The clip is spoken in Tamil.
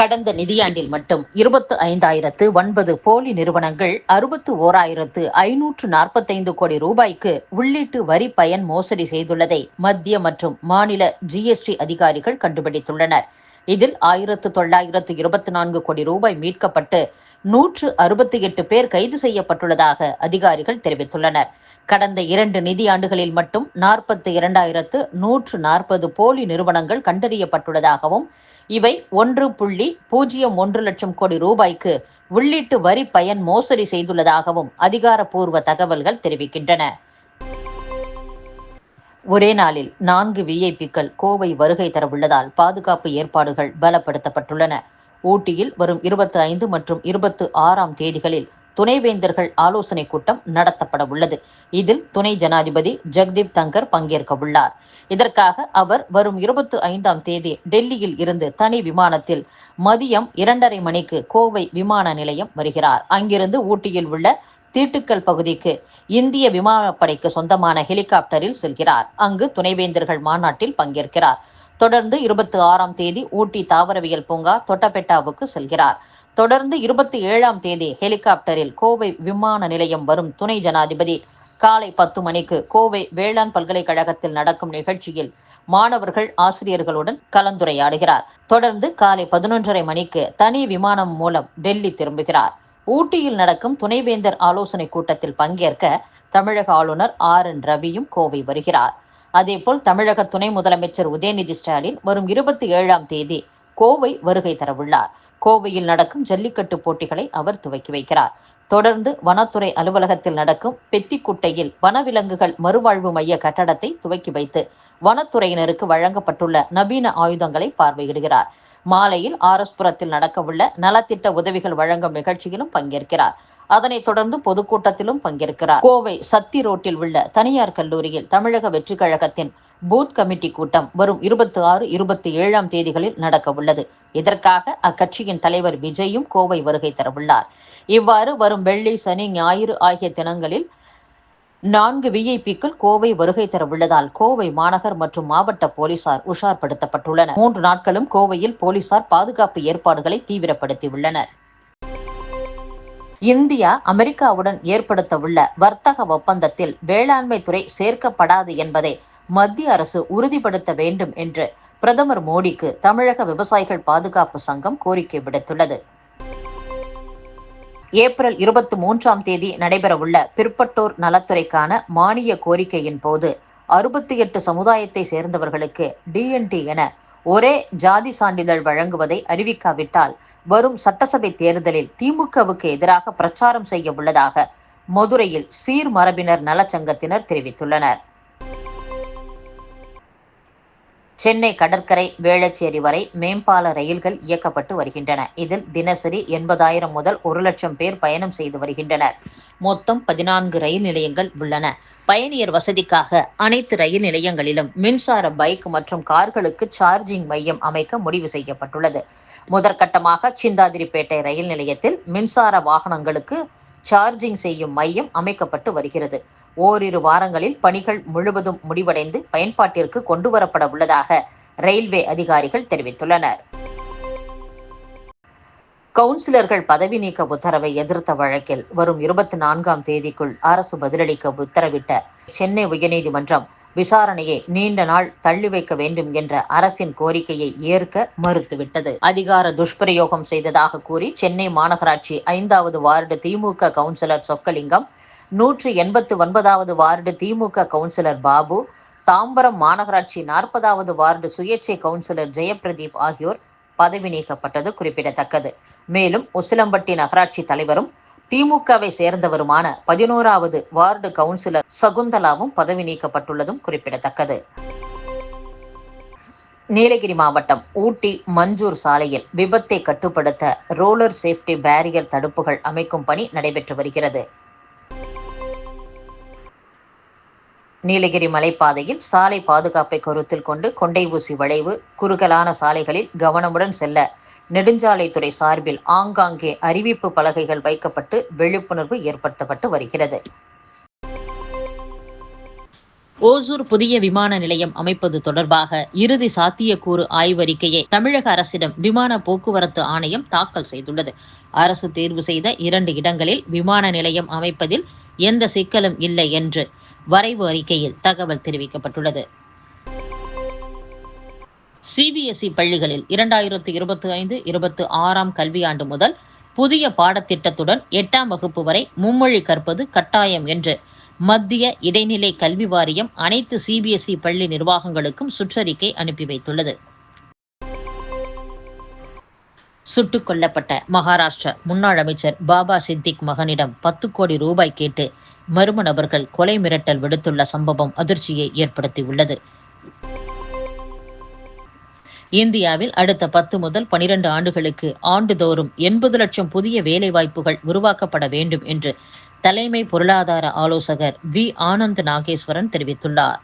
கடந்த நிதியாண்டில் மட்டும் இருபத்து ஐந்தாயிரத்து ஒன்பது போலி நிறுவனங்கள் அறுபத்து ஓராயிரத்து ஐநூற்று நாற்பத்தைந்து கோடி ரூபாய்க்கு உள்ளீட்டு வரி பயன் மோசடி செய்துள்ளதை மத்திய மற்றும் மாநில ஜிஎஸ்டி அதிகாரிகள் கண்டுபிடித்துள்ளனர். இதில் ஆயிரத்து தொள்ளாயிரத்து இருபத்தி நான்கு கோடி ரூபாய் மீட்கப்பட்டு நூற்று அறுபத்தி எட்டு பேர் கைது செய்யப்பட்டுள்ளதாக அதிகாரிகள் தெரிவித்துள்ளனர். கடந்த இரண்டு நிதியாண்டுகளில் மட்டும் நாற்பத்தி இரண்டாயிரத்து நூற்று நாற்பது போலி நிறுவனங்கள் கண்டறியப்பட்டுள்ளதாகவும் இவை ஒன்று புள்ளி பூஜ்ஜியம் ஒன்று லட்சம் கோடி ரூபாய்க்கு உள்ளீட்டு வரி பயன் மோசடி செய்துள்ளதாகவும் அதிகாரப்பூர்வ தகவல்கள் தெரிவிக்கின்றன. ஒரே நாளில் நான்கு விஐபிக்கள் கோவை வருகை தரவுள்ளதால் பாதுகாப்பு ஏற்பாடுகள் பலப்படுத்தப்பட்டுள்ளன. ஊட்டியில் வரும் இருபத்தி ஐந்து மற்றும் இருபத்து ஆறாம் தேதிகளில் துணைவேந்தர்கள் ஆலோசனை கூட்டம் நடத்தப்பட உள்ளது. இதில் துணை ஜனாதிபதி ஜெக்தீப் தங்கர் பங்கேற்க உள்ளார். இதற்காக அவர் வரும் இருபத்தி ஐந்தாம் தேதி டெல்லியில் இருந்து தனி விமானத்தில் மதியம் இரண்டரை மணிக்கு கோவை விமான நிலையம் வருகிறார். அங்கிருந்து ஊட்டியில் உள்ள தீட்டுக்கல் பகுதிக்கு இந்திய விமானப்படைக்கு சொந்தமான ஹெலிகாப்டரில் செல்கிறார். அங்கு துணைவேந்தர்கள் மாநாட்டில் பங்கேற்கிறார். தொடர்ந்து இருபத்தி ஆறாம் தேதி ஊட்டி தாவரவியல் பூங்கா தொட்டபெட்டாவுக்கு செல்கிறார். தொடர்ந்து இருபத்தி ஏழாம் தேதி ஹெலிகாப்டரில் கோவை விமான நிலையம் வரும் துணை ஜனாதிபதி காலை பத்து மணிக்கு கோவை வேளாண் பல்கலைக்கழகத்தில் நடக்கும் நிகழ்ச்சியில் மாணவர்கள் ஆசிரியர்களுடன் கலந்துரையாடுகிறார். தொடர்ந்து காலை பதினொன்றரை மணிக்கு தனி விமானம் மூலம் டெல்லி திரும்புகிறார். ஊட்டியில் நடக்கும் துணைவேந்தர் ஆலோசனை கூட்டத்தில் பங்கேற்க தமிழக ஆளுநர் ஆர் என் ரவியும் கோவை வருகிறார். அதேபோல் தமிழக துணை முதலமைச்சர் உதயநிதி ஸ்டாலின் வரும் இருபத்தி ஏழாம் தேதி கோவை வருகை தரவுள்ளார். கோவையில் நடக்கும் ஜல்லிக்கட்டு போட்டிகளை அவர் துவக்கி வைக்கிறார். தொடர்ந்து வனத்துறை அலுவலகத்தில் நடக்கும் பெத்திக்குட்டையில் வனவிலங்குகள் மறுவாழ்வு மைய கட்டடத்தை துவக்கி வைத்து வனத்துறையினருக்கு வழங்கப்பட்டுள்ள நவீன ஆயுதங்களை பார்வையிடுகிறார். மாலையில் ஆரஸ்புரத்தில் நடக்கவுள்ள நலத்திட்ட உதவிகள் வழங்கும் நிகழ்ச்சியிலும் பங்கேற்கிறார். அதனைத் தொடர்ந்து பொதுக்கூட்டத்திலும் பங்கேற்கிறார். கோவை சத்தி ரோட்டில் உள்ள தனியார் கல்லூரியில் தமிழக வெற்றிக் கழகத்தின் பூத் கமிட்டி கூட்டம் வரும் இருபத்தி ஆறு இருபத்தி ஏழாம் தேதிகளில் நடக்க உள்ளது இதற்காக அக்கட்சியின் தலைவர் விஜயும் கோவை வருகை தரவுள்ளார். இவ்வாறு வரும் வெள்ளி சனி ஞாயிறு ஆகிய தினங்களில் நான்கு விஐபிக்கள் கோவை வருகை தர உள்ளதால் கோவை மாநகர் மற்றும் மாவட்ட போலீசார் உஷார்படுத்தப்பட்டுள்ளனர். மூன்று நாட்களும் கோவையில் போலீசார் பாதுகாப்பு ஏற்பாடுகளை தீவிரப்படுத்தியுள்ளனர். இந்தியா அமெரிக்காவுடன் ஏற்படுத்த உள்ள வர்த்தக ஒப்பந்தத்தில் வேளாண்மை துறை சேர்க்கப்படாது என்பதை மத்திய அரசு உறுதிப்படுத்த வேண்டும் என்று பிரதமர் மோடிக்கு தமிழக விவசாயிகள் பாதுகாப்பு சங்கம் கோரிக்கை விடுத்துள்ளது. ஏப்ரல் இருபத்தி மூன்றாம் தேதி நடைபெறவுள்ள பிற்பட்டோர் நலத்துறைக்கான மானிய கோரிக்கையின் போது அறுபத்தி எட்டு சமுதாயத்தை சேர்ந்தவர்களுக்கு டிஎன்டி என ஒரே ஜாதி சான்றிதழ் வழங்குவதை அறிவிக்காவிட்டால் வரும் சட்டசபை தேர்தலில் திமுகவுக்கு எதிராக பிரச்சாரம் செய்ய உள்ளதாக மதுரையில் சீர் மரபினர் நலச்சங்கத்தினர் தெரிவித்துள்ளனர். சென்னை கடற்கரை வேளச்சேரி வரை மேம்பால ரயில்கள் இயக்கப்பட்டு வருகின்றன. இதில் தினசரி எண்பதாயிரம் முதல் ஒரு லட்சம் பேர் பயணம் செய்து வருகின்றனர். மொத்தம் பதினான்கு ரயில் நிலையங்கள் உள்ளன. பயணியர் வசதிக்காக அனைத்து ரயில் நிலையங்களிலும் மின்சார பைக் மற்றும் கார்களுக்கு சார்ஜிங் மையம் அமைக்க முடிவு செய்யப்பட்டுள்ளது. முதற்கட்டமாக சிந்தாதிரிப்பேட்டை ரயில் நிலையத்தில் மின்சார வாகனங்களுக்கு சார்ஜிங் செய்யும் மையம் அமைக்கப்பட்டு வருகிறது. ஓரிரு வாரங்களில் பணிகள் முழுவதும் முடிவடைந்து பயன்பாட்டிற்கு கொண்டுவரப்பட உள்ளதாக ரயில்வே அதிகாரிகள் தெரிவித்துள்ளனர். கவுன்சிலர்கள் பதவி நீக்க உத்தரவை எதிர்த்த வழக்கில் வரும் இருபத்தி நான்காம் தேதிக்குள் அரசு பதிலளிக்க உத்தரவிட்ட சென்னை உயர்நீதிமன்றம் விசாரணையை நீண்ட நாள் தள்ளி வைக்க வேண்டும் என்ற அரசின் கோரிக்கையை ஏற்க மறுத்துவிட்டது. அதிகார துஷ்பிரயோகம் செய்ததாக கூறி சென்னை மாநகராட்சி ஐந்தாவது வார்டு திமுக கவுன்சிலர் சொக்கலிங்கம் நூற்றி எண்பத்து ஒன்பதாவது வார்டு திமுக கவுன்சிலர் பாபு தாம்பரம் மாநகராட்சி நாற்பதாவது வார்டு சுயேட்சை கவுன்சிலர் ஜெயபிரதீப் ஆகியோர் பதவி நீக்கப்பட்டது குறிப்பிடத்தக்கது. மேலும் உசிலம்பட்டி நகராட்சி தலைவரும் திமுகவை சேர்ந்தவருமான பதினோராவது வார்டு கவுன்சிலர் சகுந்தலாவும் பதவி நீக்கப்பட்டுள்ளதும் குறிப்பிடத்தக்கது. நீலகிரி மாவட்டம் ஊட்டி மஞ்சூர் சாலையில் விபத்தை கட்டுப்படுத்த ரோலர் சேஃப்டி பேரியர் தடுப்புகள் அமைக்கும் பணி நடைபெற்று வருகிறது. நீலகிரி மலைப்பாதையில் சாலை பாதுகாப்பை கருத்தில் கொண்டு கொண்டை ஊசி வளைவு குறுகலான சாலைகளில் கவனமுடன் செல்ல நெடுஞ்சாலைத்துறை சார்பில் ஆங்காங்கே அறிவிப்பு பலகைகள் வைக்கப்பட்டு விழிப்புணர்வு ஏற்படுத்தப்பட்டு வருகிறது. ஓசூர் புதிய விமான நிலையம் அமைப்பது தொடர்பாக இறுதி சாத்தியக்கூறு ஆய்வறிக்கையை தமிழக அரசிடம் விமான போக்குவரத்து ஆணையம் தாக்கல் செய்துள்ளது. அரசு தேர்வு செய்த இரண்டு இடங்களில் விமான நிலையம் அமைப்பதில் எந்த சிக்கலும் இல்லை என்று வரைவு அறிக்கையில் தகவல் தெரிவிக்கப்பட்டுள்ளது. சிபிஎஸ்இ பள்ளிகளில் இரண்டாயிரத்து இருபத்தி ஐந்து இருபத்தி ஆறாம் கல்வியாண்டு முதல் புதிய பாடத்திட்டத்துடன் எட்டாம் வகுப்பு வரை மும்மொழி கற்பது கட்டாயம் என்று மத்திய இடைநிலை கல்வி வாரியம் அனைத்து சிபிஎஸ்இ பள்ளி நிர்வாகங்களுக்கும் சுற்றறிக்கை அனுப்பி வைத்துள்ளது. சுட்டுக் கொல்லப்பட்ட மகாராஷ்டிர முன்னாள் அமைச்சர் பாபா சித்திக் மகனிடம் பத்து கோடி ரூபாய் கேட்டு மர்ம நபர்கள் கொலை மிரட்டல் விடுத்துள்ள சம்பவம் அதிர்ச்சியை ஏற்படுத்தியுள்ளது. இந்தியாவில் அடுத்த பத்து முதல் பனிரெண்டு ஆண்டுகளுக்கு ஆண்டுதோறும் எண்பது லட்சம் புதிய வேலைவாய்ப்புகள் உருவாக்கப்பட வேண்டும் என்று தலைமை பொருளாதார ஆலோசகர் வி. ஆனந்த் நாகேஸ்வரன் தெரிவித்துள்ளார்.